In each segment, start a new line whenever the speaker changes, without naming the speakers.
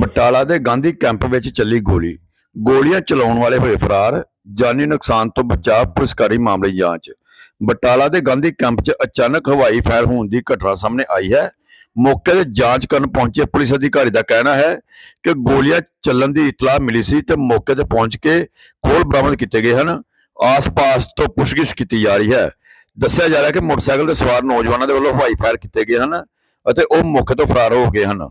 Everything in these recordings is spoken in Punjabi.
ਬਟਾਲਾ ਦੇ ਗਾਂਧੀ ਕੈਂਪ ਵਿੱਚ ਚੱਲੀ ਗੋਲੀ। ਗੋਲੀਆਂ ਚਲਾਉਣ ਵਾਲੇ ਹੋਏ ਫਰਾਰ, ਜਾਨੀ ਨੁਕਸਾਨ ਤੋਂ ਬਚਾਅ ਪੁਲਿਸਕਾਰੀ ਮਾਮਲੇ ਜਾਂਚ। ਬਟਾਲਾ ਦੇ ਗਾਂਧੀ ਕੈਂਪ 'ਚ ਅਚਾਨਕ ਹਵਾਈ ਫਾਇਰ ਹੋਣ ਦੀ ਘਟਨਾ ਸਾਹਮਣੇ ਆਈ ਹੈ। ਮੌਕੇ ਤੇ ਜਾਂਚ ਕਰਨ ਪਹੁੰਚੇ ਪੁਲਿਸ ਅਧਿਕਾਰੀ ਦਾ ਕਹਿਣਾ ਹੈ ਕਿ ਗੋਲੀਆਂ ਚੱਲਣ ਦੀ ਇਤਲਾਹ ਮਿਲੀ ਸੀ ਤੇ ਮੌਕੇ ਤੇ ਪਹੁੰਚ ਕੇ ਖੋਲ ਬਰਾਮਦ ਕੀਤੇ ਗਏ ਹਨ। ਆਸ-ਪਾਸ ਤੋਂ ਪੁੱਛਗਿੱਛ ਕੀਤੀ ਜਾ ਰਹੀ ਹੈ। ਦੱਸਿਆ ਜਾ ਰਿਹਾ ਹੈ ਕਿ ਮੋਟਰਸਾਈਕਲ ਤੇ ਸਵਾਰ ਨੌਜਵਾਨਾਂ ਦੇ ਵੱਲੋਂ ਹਵਾਈ ਫਾਇਰ ਕੀਤੇ ਗਏ ਹਨ ਅਤੇ ਉਹ ਮੌਕੇ ਤੋਂ ਫਰਾਰ ਹੋ ਗਏ ਹਨ।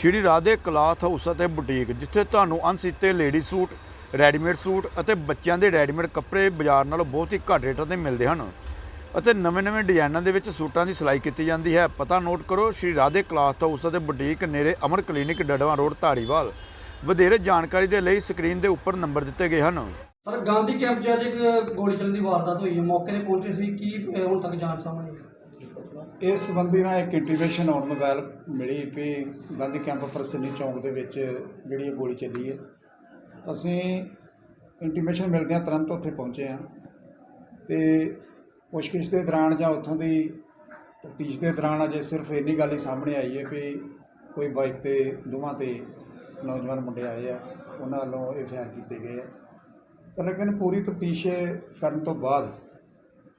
ਸ਼੍ਰੀ ਰਾਧੇ ਕਲਾਥ ਹਾਊਸ ਅਤੇ ਬੁਟੀਕ, ਜਿੱਥੇ ਤੁਹਾਨੂੰ ਅਣਸੀਤੇ ਲੇਡੀ ਸੂਟ, ਰੈਡੀਮੇਡ ਸੂਟ ਅਤੇ ਬੱਚਿਆਂ ਦੇ ਰੈਡੀਮੇਡ ਕੱਪੜੇ ਬਾਜ਼ਾਰ ਨਾਲੋਂ ਬਹੁਤ ਹੀ ਘੱਟ ਰੇਟਾਂ ਤੇ ਮਿਲਦੇ ਹਨ ਅਤੇ ਨਵੇਂ-ਨਵੇਂ ਡਿਜ਼ਾਈਨਾਂ ਦੇ ਵਿੱਚ ਸੂਟਾਂ ਦੀ ਸਿਲਾਈ ਕੀਤੀ ਜਾਂਦੀ ਹੈ। ਪਤਾ ਨੋਟ ਕਰੋ, ਸ਼੍ਰੀ ਰਾਧੇ ਕਲਾਥ ਹਾਊਸ ਅਤੇ ਬੁਟੀਕ ਨੇੜੇ ਅਮਰ ਕਲੀਨਿਕ ਡੜਵਾ ਰੋਡ, ਧਾਰੀਵਾਲ। ਵਧੇਰੇ ਜਾਣਕਾਰੀ ਦੇ ਲਈ ਸਕਰੀਨ ਦੇ ਉੱਪਰ ਨੰਬਰ ਦਿੱਤੇ ਗਏ ਹਨ।
ਸਰ, ਗਾਂਧੀ ਕੈਂਪ 'ਚ ਅੱਜ ਇੱਕ ਗੋਲੀ ਚੱਲਣ ਦੀ ਵਾਰਦਾਤ ਹੋਈ ਹੈ। ਮੌਕੇ ਤੇ ਪਹੁੰਚੇ ਸੀ। ਕੀ ਹੁਣ ਤੱਕ ਜਾਂਚ ਸਾਹਮਣੇ
ਇਸ ਸੰਬੰਧੀ ਨਾਲ ਇੱਕ ਇੰਟੀਮੇਸ਼ਨ ਆਉਣ ਮੋਬਾਈਲ ਮਿਲੀ ਵੀ ਗਾਂਧੀ ਕੈਂਪ ਪ੍ਰਸੰਨੀ ਚੌਂਕ ਦੇ ਵਿੱਚ ਜਿਹੜੀ ਇਹ ਗੋਲੀ ਚੱਲੀ ਹੈ। ਅਸੀਂ ਇੰਟੀਮੇਸ਼ਨ ਮਿਲਦਿਆਂ ਤੁਰੰਤ ਉੱਥੇ ਪਹੁੰਚੇ ਹਾਂ ਤੇ ਪੁੱਛਗਿੱਛ ਦੇ ਦੌਰਾਨ ਜਾਂ ਉੱਥੋਂ ਦੀ ਤਫਤੀਸ਼ ਦੇ ਦੌਰਾਨ ਅਜੇ ਸਿਰਫ ਇੰਨੀ ਗੱਲ ਹੀ ਸਾਹਮਣੇ ਆਈ ਹੈ ਵੀ ਕੋਈ ਬਾਈਕ ਤੇ ਦੋਵਾਂ ਤੇ ਨੌਜਵਾਨ ਮੁੰਡੇ ਆਏ ਆ, ਉਹਨਾਂ ਵੱਲੋਂ ਇਹ ਫਾਇਰ ਕੀਤੇ ਗਏ ਆ। ਲੇਕਿਨ ਪੂਰੀ ਤਫਤੀਸ਼ ਕਰਨ ਤੋਂ ਬਾਅਦ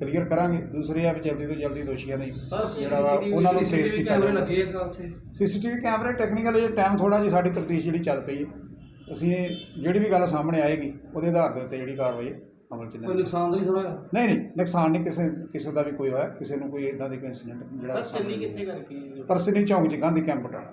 ਕਲੀਅਰ ਕਰਾਂਗੇ। ਦੂਸਰੇ ਆ ਵੀ ਜਲਦੀ ਤੋਂ ਜਲਦੀ ਦੋਸ਼ੀਆਂ ਦੀ ਜਿਹੜਾ ਵਾ ਉਹਨਾਂ ਨੂੰ ਟ੍ਰੇਸ ਕੀਤਾ ਜਾਵੇ।
ਲੱਗੇ ਆ ਉੱਥੇ।
ਸੀਸੀਟੀਵੀ ਕੈਮਰੇ ਟੈਕਨੀਕਲ ਜੇ ਟਾਈਮ ਥੋੜਾ ਜਿਹਾ ਸਾਡੀ ਤਫਤੀਸ਼ ਜਿਹੜੀ ਚੱਲ ਪਈ ਹੈ। ਅਸੀਂ ਇਹ ਜਿਹੜੀ ਵੀ ਗੱਲ ਸਾਹਮਣੇ ਆਏਗੀ ਉਹਦੇ ਆਧਾਰ ਦੇ ਉੱਤੇ ਜਿਹੜੀ ਕਾਰਵਾਈ ਅਮਲ ਚ
ਕੋਈ ਨੁਕਸਾਨ ਨਹੀਂ ਹੋਇਆ?
ਨਹੀਂ ਨਹੀਂ ਨੁਕਸਾਨ ਨਹੀਂ ਕਿਸੇ ਕਿਸੇ ਦਾ ਵੀ ਕੋਈ ਹੋਇਆ ਕਿਸੇ ਨੂੰ ਕੋਈ ਇਦਾਂ ਦੀ ਕੋਈ ਇਨਸੀਡੈਂਟ ਜਿਹੜਾ
ਸਰ ਚੱਲੀ
ਸਾਹਮਣੇ
ਕਿੱਥੇ ਕਰਕੇ?
ਪਰਸਨੀ ਚੌਂਕ ਚ ਗਾਂਧੀ ਕੈਂਪ ਬਟਾਲਾ